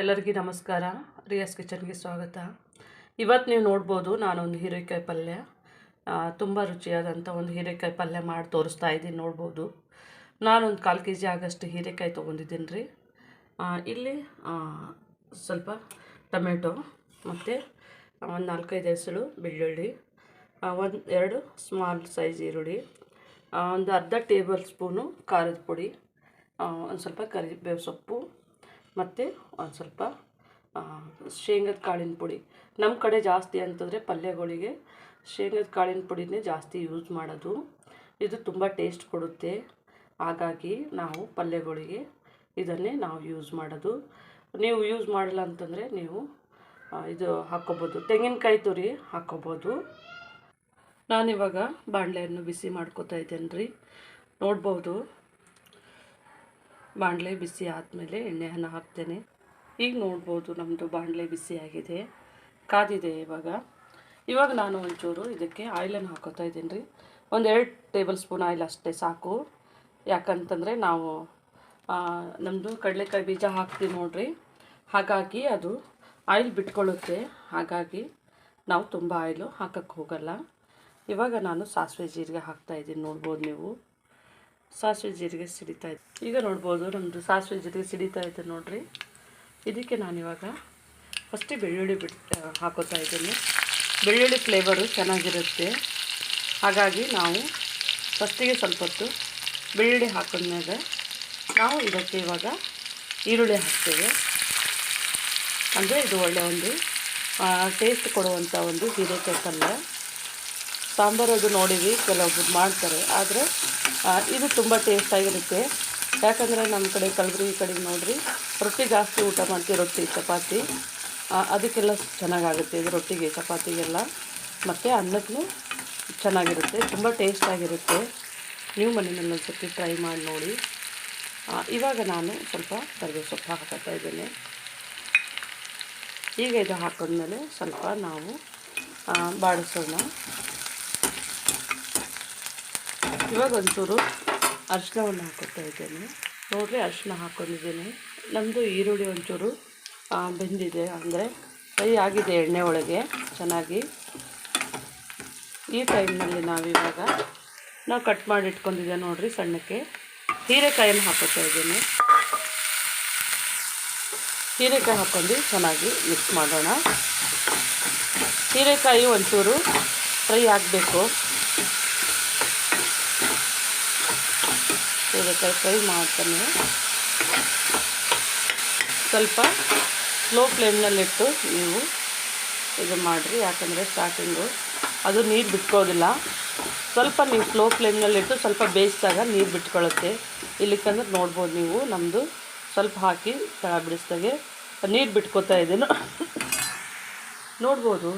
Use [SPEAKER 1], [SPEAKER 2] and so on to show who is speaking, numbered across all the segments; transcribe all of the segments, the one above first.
[SPEAKER 1] ಎಲ್ಲರಿಗೂ ನಮಸ್ಕಾರ. ರಿಯಾಸ್ ಕಿಚನ್ಗೆ ಸ್ವಾಗತ. ಇವತ್ತು ನೀವು ನೋಡ್ಬೋದು ನಾನೊಂದು ಹೀರೆಕಾಯಿ ಪಲ್ಯ. ತುಂಬ ರುಚಿಯಾದಂಥ ಒಂದು ಹೀರೆಕಾಯಿ ಪಲ್ಯ ಮಾಡಿ ತೋರಿಸ್ತಾ ಇದ್ದೀನಿ ನೋಡ್ಬೋದು. ನಾನೊಂದು ಕಾಲು ಕೆ ಜಿ ಆಗಷ್ಟು ಹೀರೆಕಾಯಿ ತೊಗೊಂಡಿದ್ದೀನಿ ರೀ ಇಲ್ಲಿ ಸ್ವಲ್ಪ ಟೊಮೆಟೊ ಮತ್ತು ಒಂದು ನಾಲ್ಕೈದು ಹೆಸಳು ಬೆಳ್ಳುಳ್ಳಿ ಒಂದು ಎರಡು ಸ್ಮಾಲ್ ಸೈಜ್ ಈರುಳ್ಳಿ ಒಂದು ಅರ್ಧ ಟೇಬಲ್ ಸ್ಪೂನು ಖಾರದ ಪುಡಿ ಒಂದು ಸ್ವಲ್ಪ ಕರಿಬೇವು ಸೊಪ್ಪು ಮತ್ತು ಒಂದು ಸ್ವಲ್ಪ ಶೇಂಗದ ಕಾಳಿನ ಪುಡಿ. ನಮ್ಮ ಕಡೆ ಜಾಸ್ತಿ ಅಂತಂದರೆ ಪಲ್ಯಗಳಿಗೆ ಶೇಂಗದ ಕಾಳಿನ ಪುಡಿನೇ ಜಾಸ್ತಿ ಯೂಸ್ ಮಾಡೋದು. ಇದು ತುಂಬ ಟೇಸ್ಟ್ ಕೊಡುತ್ತೆ. ಹಾಗಾಗಿ ನಾವು ಪಲ್ಯಗಳಿಗೆ ಇದನ್ನೇ ನಾವು ಯೂಸ್ ಮಾಡೋದು. ನೀವು ಯೂಸ್ ಮಾಡಲ್ಲ ಅಂತಂದರೆ ನೀವು ಇದು ಹಾಕ್ಕೋಬೋದು. ತೆಂಗಿನಕಾಯಿ ತುರಿ ಹಾಕ್ಕೋಬೋದು. ನಾನಿವಾಗ ಬಾಣಲೆಯನ್ನು ಬಿಸಿ ಮಾಡ್ಕೋತಾ ಇದ್ದೇನೆ ರೀ ನೋಡ್ಬೋದು. ಬಾಣಲೆ ಬಿಸಿ ಆದಮೇಲೆ ಎಣ್ಣೆಯನ್ನು ಹಾಕ್ತೇನೆ. ಈಗ ನೋಡ್ಬೋದು ನಮ್ಮದು ಬಾಣಲೆ ಬಿಸಿ ಆಗಿದೆ. ಕಾದಿದೆ ಇವಾಗ. ಇವಾಗ ನಾನು ಒಂಚೂರು ಇದಕ್ಕೆ ಆಯಿಲನ್ನು ಹಾಕೋತಾ ಇದ್ದೀನಿ ರೀ. ಒಂದು ಎರಡು ಟೇಬಲ್ ಸ್ಪೂನ್ ಆಯಿಲ್ ಅಷ್ಟೇ ಸಾಕು. ಯಾಕಂತಂದರೆ ನಾವು ನಮ್ಮದು ಕಡಲೆಕಾಯಿ ಬೀಜ ಹಾಕ್ತೀವಿ ನೋಡ್ರಿ. ಹಾಗಾಗಿ ಅದು ಆಯಿಲ್ ಬಿಟ್ಕೊಳ್ಳುತ್ತೆ. ಹಾಗಾಗಿ ನಾವು ತುಂಬ ಆಯಿಲು ಹಾಕಕ್ಕೆ ಹೋಗಲ್ಲ. ಇವಾಗ ನಾನು ಸಾಸಿವೆ ಜೀರಿಗೆ ಹಾಕ್ತಾಯಿದ್ದೀನಿ ನೋಡ್ಬೋದು ನೀವು. ಸಾಸಿವೆ ಜೀರಿಗೆ ಸಿಡಿತಾ ಇದೆ ಈಗ ನೋಡ್ಬೋದು ನಮ್ಮದು ಸಾಸಿವೆ ಜೀರಿಗೆ ಸಿಡಿತಾ ಇದೆ ನೋಡಿರಿ. ಇದಕ್ಕೆ ನಾನಿವಾಗ ಫಸ್ಟಿಗೆ ಬೆಳ್ಳುಳ್ಳಿ ಬಿಟ್ಟು ಹಾಕೋತಾ ಇದ್ದೀನಿ. ಬೆಳ್ಳುಳ್ಳಿ ಫ್ಲೇವರು ಚೆನ್ನಾಗಿರುತ್ತೆ. ಹಾಗಾಗಿ ನಾವು ಫಸ್ಟಿಗೆ ಸ್ವಲ್ಪ ಹೊತ್ತು ಬೆಳ್ಳುಳ್ಳಿ ಹಾಕಿದ್ಮೇಲೆ ನಾವು ಇದಕ್ಕೆ ಇವಾಗ ಈರುಳ್ಳಿ ಹಾಕ್ತೇವೆ. ಅಂದರೆ ಇದು ಒಳ್ಳೆಯ ಒಂದು ಟೇಸ್ಟ್ ಕೊಡುವಂಥ ಒಂದು ಹೀರೆಕಾಯಿ ಪಲ್ಯ. ಸಾಂಬಾರು ಅದು ನೋಡಿವಿ ಕೆಲವೊಬ್ರು ಮಾಡ್ತಾರೆ. ಆದರೆ ಇದು ತುಂಬ ಟೇಸ್ಟಾಗಿರುತ್ತೆ. ಯಾಕಂದರೆ ನಮ್ಮ ಕಡೆ ಕಲಬುರಗಿ ಕಡೆ ನೋಡಿರಿ, ರೊಟ್ಟಿ ಜಾಸ್ತಿ ಊಟ ಮಾಡ್ತೀವಿ, ರೊಟ್ಟಿ, ಚಪಾತಿ. ಅದಕ್ಕೆಲ್ಲ ಚೆನ್ನಾಗಾಗುತ್ತೆ ಇದು ರೊಟ್ಟಿಗೆ, ಚಪಾತಿಗೆಲ್ಲ. ಮತ್ತು ಅನ್ನಕ್ಕೂ ಚೆನ್ನಾಗಿರುತ್ತೆ, ತುಂಬ ಟೇಸ್ಟಾಗಿರುತ್ತೆ. ನೀವು ಮನೆಯಲ್ಲಿ ಸರ್ತಿ ಟ್ರೈ ಮಾಡಿ ನೋಡಿ. ಇವಾಗ ನಾನು ಸ್ವಲ್ಪ ಕರಿಬೇವು ಸೊಪ್ಪು ಹಾಕೋತಾ ಇದ್ದೇನೆ. ಈಗ ಇದು ಹಾಕಿದ್ಮೇಲೆ ಸ್ವಲ್ಪ ನಾವು ಬಾಡಿಸೋಣ ಇವಾಗ ಒಂಚೂರು ಅರಿಶಿನವನ್ನು ಹಾಕೋತಾ ಇದ್ದೇನೆ. ನೋಡಿರಿ ಅರಿಶಿನ ಹಾಕೊಂಡಿದ್ದೀನಿ. ನಮ್ಮದು ಈರುಳ್ಳಿ ಒಂಚೂರು ಬೆಂದಿದೆ ಅಂದರೆ ಫ್ರೈ ಆಗಿದೆ ಎಣ್ಣೆ ಒಳಗೆ, ಚೆನ್ನಾಗಿ. ಈ ಟೈಮ್ನಲ್ಲಿ ನಾವಿವಾಗ ನಾವು ಕಟ್ ಮಾಡಿ ಇಟ್ಕೊಂಡಿದ್ದೆ ನೋಡಿರಿ ಸಣ್ಣಕ್ಕೆ. ಹೀರೆಕಾಯನ್ನು ಹಾಕೋತಾ ಇದ್ದೀನಿ. ಹೀರೆಕಾಯಿ ಹಾಕ್ಕೊಂಡು ಚೆನ್ನಾಗಿ ಮಿಕ್ಸ್ ಮಾಡೋಣ. ಹೀರೆಕಾಯಿ ಒಂಚೂರು ಫ್ರೈ ಆಗಬೇಕು. ಹೀರೆಕಾಯಿ ಫ್ರೈ ಮಾಡ್ತಾನೆ ಸ್ವಲ್ಪ ಸ್ಲೋ ಫ್ಲೇಮ್ನಲ್ಲಿಟ್ಟು ನೀವು ಇದು ಮಾಡಿರಿ, ಯಾಕಂದರೆ ಸ್ಟಾರ್ಟಿಂಗು ಅದು ನೀರು ಬಿಟ್ಕೋದಿಲ್ಲ. ಸ್ವಲ್ಪ ನೀವು ಸ್ಲೋ ಫ್ಲೇಮ್ನಲ್ಲಿಟ್ಟು ಸ್ವಲ್ಪ ಬೇಯಿಸಿದಾಗ ನೀರು ಬಿಟ್ಕೊಳ್ಳುತ್ತೆ. ಇಲ್ಲಿಕ್ಕಂದ್ರೆ ನೋಡ್ಬೋದು ನೀವು ನಮ್ಮದು ಸ್ವಲ್ಪ ಹಾಕಿ ತಳ ಬಿಡಿಸ್ದಾಗೆ ನೀರು ಬಿಟ್ಕೋತಾ ಇದ್ದೇನು ನೋಡ್ಬೋದು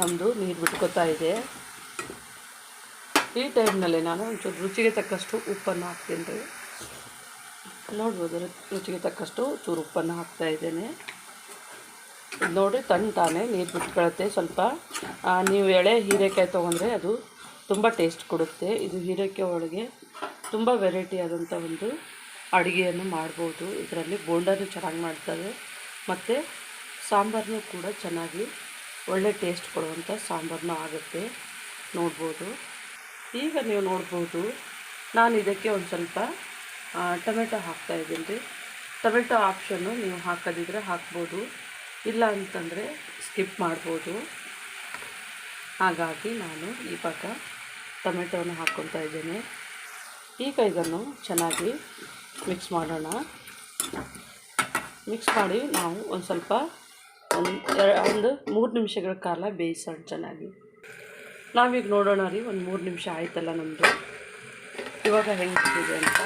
[SPEAKER 1] ನಮ್ಮದು ನೀರು ಬಿಟ್ಕೋತಾ ಇದೆ. ಈ ಟೈಮ್ನಲ್ಲಿ ನಾನು ಒಂಚೂರು ರುಚಿಗೆ ತಕ್ಕಷ್ಟು ಉಪ್ಪನ್ನು ಹಾಕ್ತೀನಿ ರೀ. ನೋಡ್ಬೋದು ರುಚಿಗೆ ತಕ್ಕಷ್ಟು ಚೂರು ಉಪ್ಪನ್ನು ಹಾಕ್ತಾ ಇದ್ದೇನೆ. ನೋಡಿ, ತಣ್ಣ ತಾನೇ ನೀರು ಬಿಟ್ಕೊಳತ್ತೆ. ಸ್ವಲ್ಪ ನೀವು ಎಳೆ ಹೀರೆಕಾಯಿ ತೊಗೊಂಡ್ರೆ ಅದು ತುಂಬ ಟೇಸ್ಟ್ ಕೊಡುತ್ತೆ. ಇದು ಹೀರೆಕಾಯಿ ಒಳಗೆ ತುಂಬ ವೆರೈಟಿ ಆದಂಥ ಒಂದು ಅಡುಗೆಯನ್ನು ಮಾಡ್ಬೋದು. ಇದರಲ್ಲಿ ಬೋಂಡನೂ ಚೆನ್ನಾಗಿ ಮಾಡ್ತಾರೆ. ಮತ್ತು ಸಾಂಬಾರನ್ನು ಕೂಡ ಚೆನ್ನಾಗಿ ಒಳ್ಳೆ ಟೇಸ್ಟ್ ಕೊಡುವಂಥ ಸಾಂಬಾರನ್ನೂ ಆಗುತ್ತೆ. ನೋಡ್ಬೋದು. ಈಗ ನೀವು ನೋಡ್ಬೋದು, ನಾನು ಇದಕ್ಕೆ ಒಂದು ಸ್ವಲ್ಪ ಟೊಮೆಟೊ ಹಾಕ್ತಾ ಇದ್ದೀನಿ ರೀ. ಟೊಮೆಟೊ ಆಪ್ಷನ್ನು ನೀವು ಹಾಕೋದಿದ್ರೆ ಹಾಕ್ಬೋದು. ಇಲ್ಲ ಅಂತಂದರೆ ಸ್ಕಿಪ್ ಮಾಡ್ಬೋದು. ಹಾಗಾಗಿ ನಾನು ಇವಾಗ ಟೊಮೆಟೊನ ಹಾಕ್ಕೊತಾ ಇದ್ದೇನೆ. ಈಗ ಇದನ್ನು ಚೆನ್ನಾಗಿ ಮಿಕ್ಸ್ ಮಾಡೋಣ. ಮಿಕ್ಸ್ ಮಾಡಿ ನಾವು ಒಂದು ಸ್ವಲ್ಪ, ಒಂದು ಒಂದು ಮೂರು ನಿಮಿಷಗಳ ಕಾಲ ಬೇಯಿಸೋಣ ಚೆನ್ನಾಗಿ. ನಾವೀಗ ನೋಡೋಣ ರೀ, ಒಂದು ಮೂರು ನಿಮಿಷ ಆಯ್ತಲ್ಲ ನಮ್ಮದು ಇವಾಗ ಹೆಂಗಿದೆ ಅಂತ.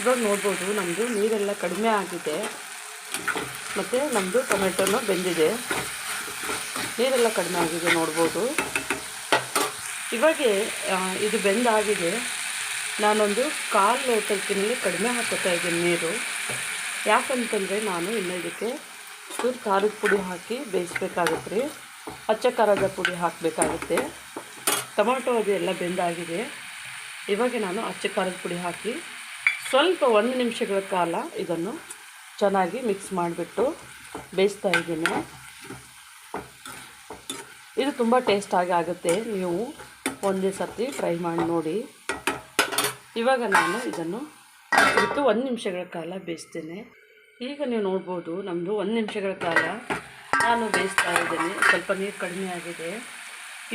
[SPEAKER 1] ಇವಾಗ ನೋಡ್ಬೋದು ನಮ್ಮದು ನೀರೆಲ್ಲ ಕಡಿಮೆ ಆಗಿದೆ. ಮತ್ತು ನಮ್ಮದು ಟೊಮೆಟೊನು ಬೆಂದಿದೆ. ನೀರೆಲ್ಲ ಕಡಿಮೆ ಆಗಿದೆ, ನೋಡ್ಬೋದು. ಇವಾಗ ಇದು ಬೆಂದಾಗಿದೆ. ನಾನೊಂದು ಕಾಲು ಲೋಟಕ್ಕಿನಲ್ಲಿ ಕಡಿಮೆ ಹಾಕೋತಾ ಇದ್ದೀನಿ ನೀರು. ಯಾಕಂತಂದರೆ ನಾನು ಇನ್ನೊಂದಕ್ಕೆ ಚೂರು ಖಾರದ ಪುಡಿ ಹಾಕಿ ಬೇಯಿಸ್ಬೇಕಾಗತ್ತೆ ರೀ. ಅಚ್ಚ ಖಾರದ ಪುಡಿ ಹಾಕಬೇಕಾಗುತ್ತೆ. ಟೊಮೊಟೊ ಅದು ಎಲ್ಲ ಬೆಂದಾಗಿದೆ. ಇವಾಗ ನಾನು ಅಚ್ಚ ಖಾರದ ಪುಡಿ ಹಾಕಿ ಸ್ವಲ್ಪ ಒಂದು ನಿಮಿಷಗಳ ಕಾಲ ಇದನ್ನು ಚೆನ್ನಾಗಿ ಮಿಕ್ಸ್ ಮಾಡಿಬಿಟ್ಟು ಬೇಯಿಸ್ತಾ ಇದ್ದೀನಿ. ಇದು ತುಂಬ ಟೇಸ್ಟಾಗಿ ಆಗುತ್ತೆ. ನೀವು ಒಂದೇ ಸರ್ತಿ ಟ್ರೈ ಮಾಡಿ ನೋಡಿ. ಇವಾಗ ನಾನು ಇದನ್ನು ಬಿಟ್ಟು ಒಂದು ನಿಮಿಷಗಳ ಕಾಲ ಬೇಯಿಸ್ತೇನೆ. ಈಗ ನೀವು ನೋಡ್ಬೋದು ನಮ್ಮದು ಒಂದು ನಿಮಿಷಗಳ ಕಾಲ ನಾನು ಬೇಯಿಸ್ತಾ ಇದ್ದೀನಿ. ಸ್ವಲ್ಪ ನೀರು ಕಡಿಮೆ ಆಗಿದೆ.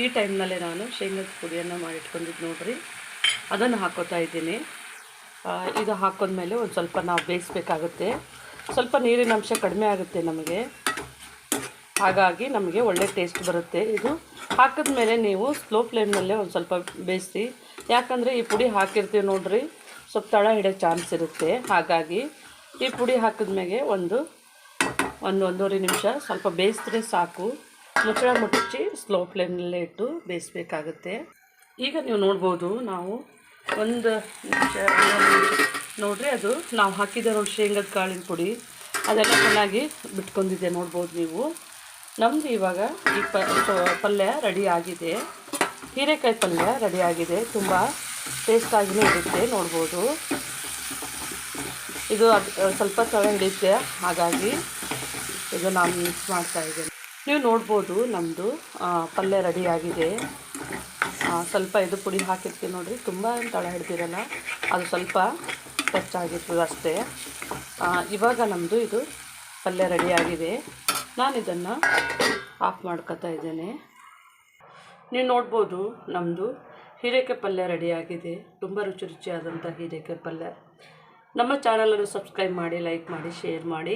[SPEAKER 1] ಈ ಟೈಮ್ನಲ್ಲೇ ನಾನು ಶೇಂಗದ ಪುಡಿಯನ್ನು ಮಾಡಿಟ್ಕೊಂಡಿದ್ದು ನೋಡ್ರಿ. ಅದನ್ನು ಹಾಕೋತಾ ಇದ್ದೀನಿ. ಇದು ಹಾಕೊಂಡ್ಮೇಲೆ ಒಂದು ಸ್ವಲ್ಪ ನಾವು ಬೇಯಿಸ್ಬೇಕಾಗುತ್ತೆ. ಸ್ವಲ್ಪ ನೀರಿನ ಅಂಶ ಕಡಿಮೆ ಆಗುತ್ತೆ ನಮಗೆ. ಹಾಗಾಗಿ ನಮಗೆ ಒಳ್ಳೆ ಟೇಸ್ಟ್ ಬರುತ್ತೆ ಇದು. ಹಾಕಿದ್ಮೇಲೆ ನೀವು ಸ್ಲೋ ಫ್ಲೇಮ್ನಲ್ಲೇ ಒಂದು ಸ್ವಲ್ಪ ಬೇಯಿಸಿ. ಯಾಕಂದರೆ ಈ ಪುಡಿ ಹಾಕಿರ್ತೀವಿ ನೋಡ್ರಿ. ಸ್ವಲ್ಪ ತಳ ಹಿಡಿಯೋ ಚಾನ್ಸ್ ಇರುತ್ತೆ. ಹಾಗಾಗಿ ಈ ಪುಡಿ ಹಾಕಿದ್ಮೇಲೆ ಒಂದು ಒಂದು ಒಂದೂವರೆ ನಿಮಿಷ. ಸ್ವಲ್ಪ ಬೇಯಿಸಿದ್ರೆ ಸಾಕು. ಮುಚ್ಚಳ ಮುಚ್ಚಿ ಸ್ಲೋ ಫ್ಲೇಮ್ನಲ್ಲೇ ಇಟ್ಟು ಬೇಯಿಸ್ಬೇಕಾಗುತ್ತೆ. ಈಗ ನೀವು ನೋಡ್ಬೋದು ನಾವು ಒಂದು ನಿಮಿಷ ನೋಡ್ರಿ ಅದು ನಾವು ಹಾಕಿದ ನೋಡಿ ಶೇಂಗದ ಕಾಳಿನ ಪುಡಿ. ಅದೆಲ್ಲ ಚೆನ್ನಾಗಿ ಬಿಟ್ಕೊಂಡಿದ್ದೆ ನೋಡ್ಬೋದು ನೀವು. ನಮ್ಮದು ಇವಾಗ ಈ ಪಲ್ಯ ರೆಡಿ ಆಗಿದೆ. ಹೀರೆಕಾಯಿ ಪಲ್ಯ ರೆಡಿ ಆಗಿದೆ. ತುಂಬ ಟೇಸ್ಟಾಗಿಯೇ ಇರುತ್ತೆ ನೋಡ್ಬೋದು. ಇದು ಅದು ಸ್ವಲ್ಪ ತಳ ಹಿಡಿಯುತ್ತೆ. ಹಾಗಾಗಿ ಇದು ನಾನು ಮಿಕ್ಸ್ ಮಾಡ್ತಾ ಇದ್ದೇನೆ. ನೀವು ನೋಡ್ಬೋದು ನಮ್ಮದು ಪಲ್ಯ ರೆಡಿ ಆಗಿದೆ. ಸ್ವಲ್ಪ ಇದು ಪುಡಿ ಹಾಕಿರ್ತೀವಿ ನೋಡಿರಿ. ತುಂಬ ತಳ ಹಿಡ್ದಿರಲ್ಲ, ಅದು ಸ್ವಲ್ಪ ಟಚ್ ಅಷ್ಟೇ. ಇವಾಗ ನಮ್ಮದು ಇದು ಪಲ್ಯ ರೆಡಿಯಾಗಿದೆ ನಾನು ಇದನ್ನು ಆಫ್ ಮಾಡ್ಕೊತಾ ಇದ್ದೇನೆ. ನೀವು ನೋಡ್ಬೋದು ನಮ್ಮದು ಹೀರೆಕಾಯಿ ಪಲ್ಯ ರೆಡಿಯಾಗಿದೆ ತುಂಬ ರುಚಿ ರುಚಿಯಾದಂಥ ಹೀರೆಕಾಯಿ ಪಲ್ಯ. ನಮ್ಮ ಚಾನಲನ್ನು ಸಬ್ಸ್ಕ್ರೈಬ್ ಮಾಡಿ ಲೈಕ್ ಮಾಡಿ ಶೇರ್ ಮಾಡಿ.